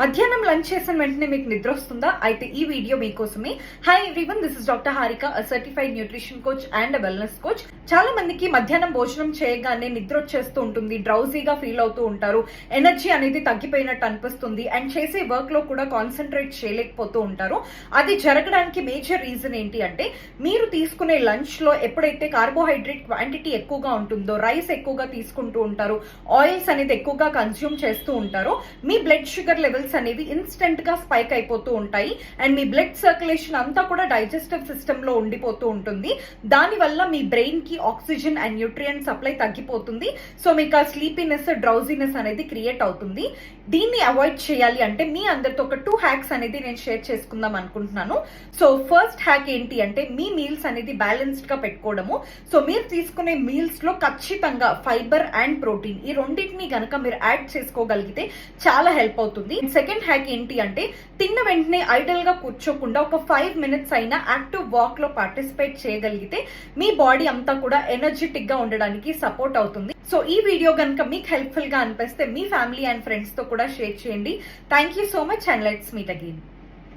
మధ్యాహ్నం లంచ్ చేసిన వెంటనే మీకు నిద్ర వస్తుందా? అయితే ఈ వీడియో మీకోసమే. Hi everyone this is doctor Harika certified nutrition coach and wellness coach చాలా మందికి మధ్యాహ్నం భోజనం చేయగానే నిద్ర వచ్చేస్తూ ఉంటుంది డ్రౌజీగా ఫీల్ అవుతూ ఉంటారు. ఎనర్జీ అనేది తగ్గిపోయినట్టు అనిపిస్తుంది అండ్ చేసే వర్క్లో కూడా కాన్సన్ట్రేట్ చేయలేకపోతూ ఉంటారు. అది జరగడానికి మేజర్ రీజన్ ఏంటి అంటే మీరు తీసుకునే లంచ్లో ఎప్పుడైతే కార్బోహైడ్రేట్ క్వాంటిటీ ఎక్కువగా ఉంటుందో రైస్ ఎక్కువగా తీసుకుంటూ ఉంటారు ఆయిల్స్ అనేది ఎక్కువగా కన్స్యూమ్ చేస్తూ ఉంటారు మీ బ్లడ్ షుగర్ లెవెల్స్ అనేవి ఇన్స్టెంట్గా స్పైక్ అయిపోతూ ఉంటాయి. అండ్ మీ బ్లడ్ సర్క్యులేషన్ అంతా కూడా డైజెస్టివ్ సిస్టమ్లో ఉండిపోతూ ఉంటుంది. దానివల్ల మీ బ్రెయిన్కి ఆక్సిజన్ అండ్ న్యూట్రియంట్ సప్లై తగ్గిపోతుంది. సో మీకు ఆ స్లీపీనెస్ డ్రౌజీనెస్ అనేది క్రియేట్ అవుతుంది. దీన్ని అవాయిడ్ చేయాలి అంటే మీ అందరితో ఒక టూ హ్యాక్స్ అనేది నేను షేర్ చేసుకుందాం అనుకుంటున్నాను. సో ఫస్ట్ హ్యాక్ ఏంటి అంటే మీ మీల్స్ అనేది బ్యాలెన్స్డ్గా పెట్టుకోవడము. సో మీరు తీసుకునే మీల్స్లో ఖచ్చితంగా ఫైబర్ అండ్ ప్రోటీన్ ఈ రెండింటిని కనుక మీరు యాడ్ చేసుకోగలిగితే చాలా హెల్ప్ అవుతుంది. సెకండ్ హ్యాక్ ఏంటి అంటే తిన్న వెంటనే ఐడల్గా కూర్చోకుండా ఒక ఫైవ్ మినిట్స్ అయినా యాక్టివ్ వాక్లో పార్టిసిపేట్ చేయగలిగితే మీ బాడీ అంతా కూడా ఎనర్జెటిక్గా ఉండడానికి సపోర్ట్ అవుతుంది. సో ఈ వీడియో కనుక మీకు హెల్ప్ఫుల్గా అనిపిస్తే మీ ఫ్యామిలీ అండ్ ఫ్రెండ్స్తో కూడా షేర్ చేయండి. Thank you so much and let's meet again